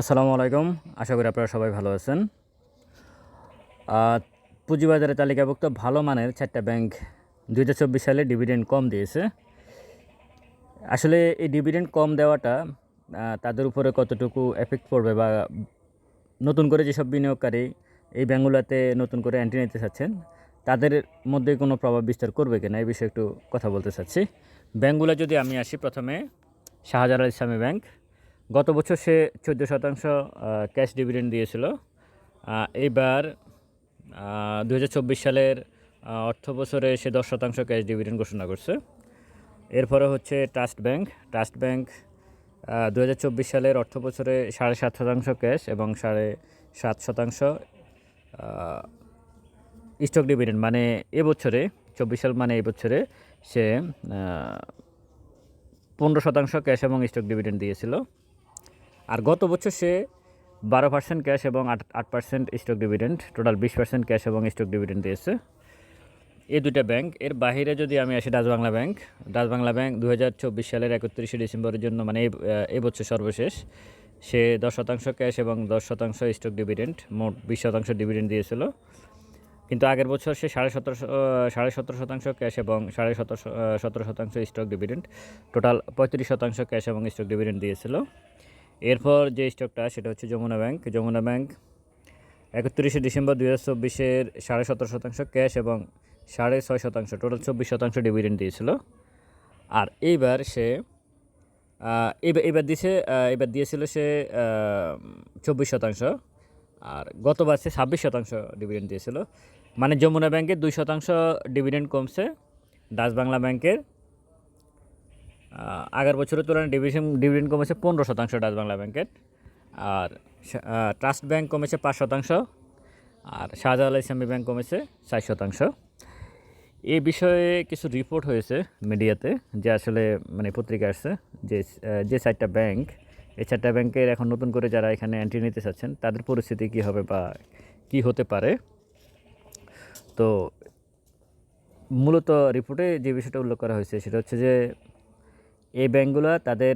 আসসালামু আলাইকুম। আশা করি আপনারা সবাই ভালো আছেন। পুঁজিবাজারে তালিকাভুক্ত ভালো মানের চারটা ব্যাংক দুই হাজার চব্বিশ সালে ডিভিডেন্ড কম দিয়েছে। আসলে এই ডিভিডেন্ড কম দেওয়াটা তাদের উপরে কতটুকু এফেক্ট পড়বে বা নতুন করে যেসব বিনিয়োগকারী এই ব্যাঙ্কগুলোতে নতুন করে অ্যান্টি নিতে চাচ্ছেন, তাদের মধ্যে কোনো প্রভাব বিস্তার করবে কিনা এই বিষয়ে একটু কথা বলতে চাচ্ছি। ব্যাঙ্কগুলো যদি আমি আসি প্রথমে, শাহজালাল ইসলামী ব্যাংক গত বছর সে চোদ্দ শতাংশ ক্যাশ ডিভিডেন্ড দিয়েছিল। এইবার দু হাজার চব্বিশ সালের অর্থ বছরে সে দশ শতাংশ ক্যাশ ডিভিডেন্ড ঘোষণা করছে। এরপরে হচ্ছে ট্রাস্ট ব্যাংক। ট্রাস্ট ব্যাংক দু হাজার চব্বিশ সালের অর্থ বছরে সাড়ে সাত শতাংশ ক্যাশ এবং সাড়ে সাত শতাংশ স্টক ডিভিডেন্ড। মানে এবছরে, চব্বিশ সাল মানে এই বছরে সে পনেরো শতাংশ ক্যাশ এবং স্টক ডিভিডেন্ড দিয়েছিল। আর গত বছর সে বারো পার্সেন্ট ক্যাশ এবং আট আট পার্সেন্ট স্টক ডিভিডেন্ড টোটাল বিশ পার্সেন্ট ক্যাশ এবং স্টক ডিভিডেন্ড দিয়েছে। এই দুইটা ব্যাংক এর বাইরে যদি আমি আসি Dutch Bangla bank Dutch Bangla bank দু হাজার চব্বিশ সালের একত্রিশে ডিসেম্বরের জন্য মানে এই বছর সর্বশেষ, সে দশ শতাংশ ক্যাশ এবং দশ শতাংশ স্টক ডিভিডেন্ট মোট বিশ শতাংশ ডিভিডেন্ড দিয়েছিল। কিন্তু আগের বছর সে সাড়ে সতেরো সাড়ে সতেরো শতাংশ ক্যাশ এবং সাড়ে সতেরো সতেরো শতাংশ স্টক ডিভিডেন্ড টোটাল পঁয়ত্রিশ শতাংশ ক্যাশ এবং স্টক ডিভিডেন্ড দিয়েছিল। এরপর যে স্টকটা, সেটা হচ্ছে যমুনা ব্যাংক। যমুনা ব্যাংক একত্রিশে ডিসেম্বর দুই হাজার চব্বিশের সাড়ে সতেরো শতাংশ ক্যাশ এবং সাড়ে ছয় শতাংশ, টোটাল চব্বিশ শতাংশ ডিভিডেন্ড দিয়েছিল। আর এইবার সে এবার এবার দিছে এবার দিয়েছিল সে চব্বিশ শতাংশ। আর গতবার সে ছাব্বিশ শতাংশ ডিভিডেন্ড দিয়েছিল। মানে যমুনা ব্যাংকের দুই শতাংশ ডিভিডেন্ড কমছে ডাচ বাংলা ব্যাংকের আগের বছরের তুলনায় ডিভিশন ডিভিডেন্ড কমেছে পনেরো শতাংশ ডাচ বাংলা ব্যাংকের। আর ট্রাস্ট ব্যাংক কমেছে পাঁচ শতাংশ, আর শাহজালাল ইসলামী ব্যাংক কমেছে চার শতাংশ। এই বিষয়ে কিছু রিপোর্ট হয়েছে মিডিয়াতে যে আসলে মানে পত্রিকা আসছে, যে যে চারটা ব্যাংক এই চারটা ব্যাংকের এখন নতুন করে যারা এখানে এন্ট্রি নিতে চাচ্ছেন, তাদের পরিস্থিতি কী হবে বা কী হতে পারে? তো, মূলত রিপোর্টে যে বিষয়টা উল্লেখ করা হয়েছে, সেটা হচ্ছে যে এই ব্যাংকগুলো তাদের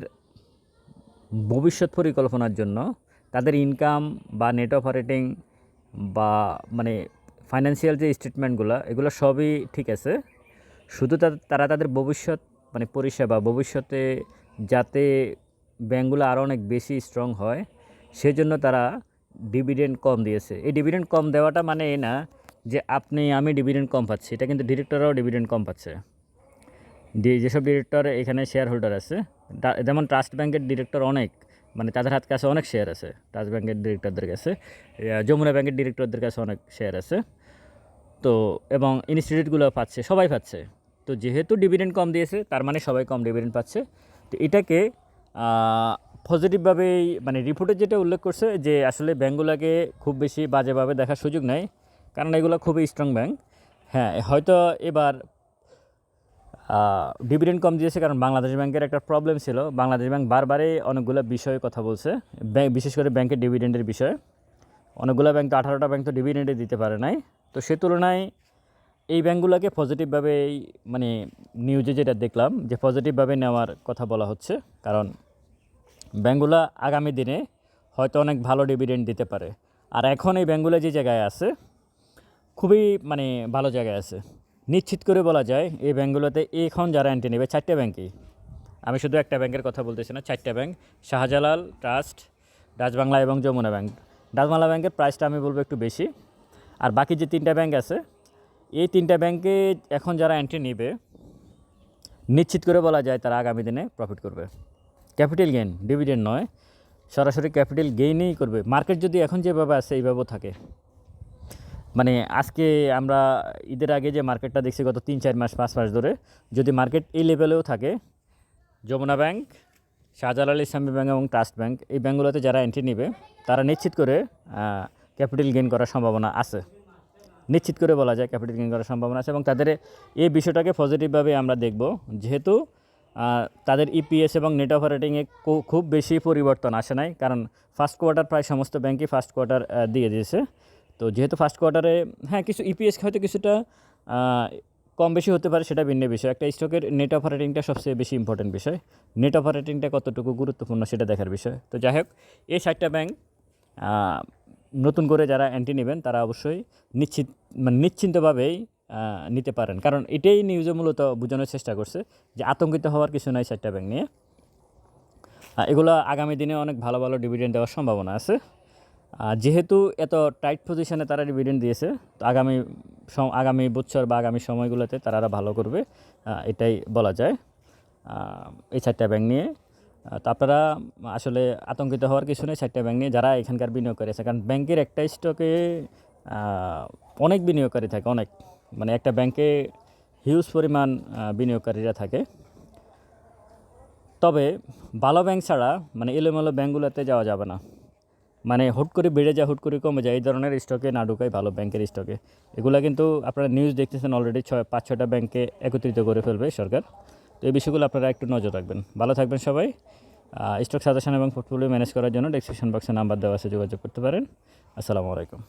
ভবিষ্যৎ পরিকল্পনার জন্য তাদের ইনকাম বা নেট অপারেটিং বা মানে ফাইন্যান্সিয়াল যে স্টেটমেন্টগুলো এগুলো সবই ঠিক আছে। শুধু তারা তাদের ভবিষ্যৎ মানে পরিষেবা, ভবিষ্যতে যাতে ব্যাঙ্কগুলো আরও অনেক বেশি স্ট্রং হয়, সেজন্য তারা ডিভিডেন্ড কম দিয়েছে। এই ডিভিডেন্ড কম দেওয়াটা মানে এ না যে আপনি আমি ডিভিডেন্ড কম পাচ্ছি, এটা কিন্তু ডিরেক্টররাও ডিভিডেন্ড কম পাচ্ছে। যেসব ডিরেক্টর এখানে শেয়ার হোল্ডার আছে যেমন ট্রাস্ট ব্যাংকের ডিরেক্টর অনেক মানে তাদের হাত কাছে অনেক শেয়ার আছে ট্রাস্ট ব্যাংকের ডিরেক্টরদের কাছে। যমুনা ব্যাংকের ডিরেক্টরদের কাছে অনেক শেয়ার আছে। তো, এবং ইনস্টিটিউটগুলো পাচ্ছে, সবাই পাচ্ছে। তো যেহেতু ডিভিডেন্ড কম দিয়েছে, তার মানে সবাই কম ডিভিডেন্ড পাচ্ছে। তো এটাকে পজিটিভভাবেই মানে রিপোর্টে যেটা উল্লেখ করছে যে আসলে ব্যাঙ্কগুলোকে খুব বেশি বাজেভাবে দেখার সুযোগ নেই, কারণ এগুলো খুবই স্ট্রং ব্যাঙ্ক হ্যাঁ হয়তো এবার ডিভিডেন্ড কম দিয়েছে কারণ বাংলাদেশ ব্যাংকের একটা প্রবলেম ছিল। বাংলাদেশ ব্যাংক বারবারই অনেকগুলো বিষয়ে কথা বলছে বিশেষ করে ব্যাংকের ডিভিডেন্ডের বিষয়ে। অনেকগুলো ব্যাংক আঠারোটা ব্যাংক তো ডিভিডেন্ডে দিতে পারে নাই। তো সে তুলনায় এই ব্যাংকগুলোকে পজিটিভভাবে মানে নিউজে যেটা দেখলাম, যে পজিটিভভাবে নেওয়ার কথা বলা হচ্ছে। কারণ ব্যাংকগুলো আগামী দিনে হয়তো অনেক ভালো ডিভিডেন্ড দিতে পারে। আর এখন এই ব্যাংকগুলো যে জায়গায় আছে, খুবই মানে ভালো জায়গায় আছে। নিশ্চিত করে বলা যায়, এই ব্যাঙ্কগুলোতে এখন যারা এন্ট্রি নেবে, চারটে ব্যাংকই। আমি শুধু একটা ব্যাংকের কথা বলতেছি না, চারটে ব্যাংক, শাহজালাল ট্রাস্ট বাংলা এবং যমুনা ব্যাংক। বাংলা ব্যাংকের প্রাইসটা আমি বলব একটু বেশি। আর বাকি যে তিনটা ব্যাংক আছে, এই তিনটা ব্যাংকে এখন যারা এন্ট্রি নেবে, নিশ্চিত করে বলা যায় তারা আগামী দিনে প্রফিট করবে। ক্যাপিটাল গেইন ডিভিডেন্ড নয়, সরাসরি ক্যাপিটাল গেইনই করবে। মার্কেট যদি এখন যেভাবে আছে, এইভাবেও থাকে। মানে আজকে আমরা ঈদের আগে যে মার্কেটটা দেখছি গত তিন, চার মাস, পাঁচ মাস ধরে, যদি মার্কেট এই লেভেলেও থাকে, যমুনা ব্যাংক, শাহজালাল ইসলামী ব্যাংক এবং ট্রাস্ট ব্যাংক, এই ব্যাঙ্কগুলোতে যারা এন্ট্রি নেবে, তারা নিশ্চিত করে ক্যাপিটাল গেইন করার সম্ভাবনা আছে। নিশ্চিত করে বলা যায় ক্যাপিটাল গেইন করার সম্ভাবনা আছে এবং তাদের এই বিষয়টাকে পজিটিভভাবে আমরা দেখব। যেহেতু তাদের ইপিএস এবং নেট অপারেটিংয়ে খুব বেশি পরিবর্তন আসে নাই, কারণ ফার্স্ট কোয়ার্টার প্রায় সমস্ত ব্যাংকই ফার্স্ট কোয়ার্টার দিয়ে দিয়েছে। তো যেহেতু ফার্স্ট কোয়ার্টারে হ্যাঁ কিছু ইপিএস হয়তো কিছুটা কম বেশি হতে পারে, সেটা ভিন্ন বিষয়। একটা স্টকের নেট অপারেটিংটা সবচেয়ে বেশি ইম্পর্টেন্ট বিষয়। নেট অপারেটিংটা কতটুকু গুরুত্বপূর্ণ, সেটা দেখার বিষয়। তো যাই হোক, এই সাতটা ব্যাংক নতুন করে যারা অ্যান্টি নেবেন, তারা অবশ্যই নিশ্চিত মানে নিশ্চিন্তভাবেই নিতে পারেন। কারণ এটাই নিউজে মূলত বোঝানোর চেষ্টা করছে যে আতঙ্কিত হওয়ার কিছু নাই চারটা ব্যাংক নিয়ে। এগুলো আগামী দিনে অনেক ভালো ভালো ডিভিডেন্ড দেওয়ার সম্ভাবনা আছে। যেহেতু এত টাইট পজিশনে তারা ডিভিডেন্ড দিয়েছে, তো আগামী আগামী বছর বা আগামী সময়গুলোতে তারা আরও ভালো করবে এটাই বলা যায়। এই চারটা ব্যাংক নিয়ে। তো আপনারা আসলে আতঙ্কিত হওয়ার কিছু নেই, চারটা ব্যাংক নিয়ে যারা এখানকার বিনিয়োগ করেছে, কারণ ব্যাংকের একটা স্টকে অনেক বিনিয়োগকারী থাকে, অনেক। মানে একটা ব্যাংকে হিউজ পরিমাণ বিনিয়োগকারীরা থাকে। তবে ভালো ব্যাংক ছাড়া মানে এলোমেলো ব্যাংকগুলোতে যাওয়া যাবে না। মানে হুট করে বেড়ে যায়, হুট করে কমে যায়, এই ধরনের স্টকে না ঢুকাই ভালো ব্যাংকের স্টকে এগুলো কিন্তু আপনারা নিউজ দেখতেছেন অলরেডি ছয়, পাঁচ ছটা ব্যাংকে একত্রিত করে ফেলবে সরকার। তো এই বিষয়গুলো আপনারা একটু নজর রাখবেন। ভালো থাকবেন সবাই। স্টক সাজেশন এবং পোর্টফোলিও ম্যানেজ করার জন্য ডেসক্রিপশন বক্সে নাম্বার দেওয়া আছে, যোগাযোগ করতে পারেন। আসসালামু আলাইকুম।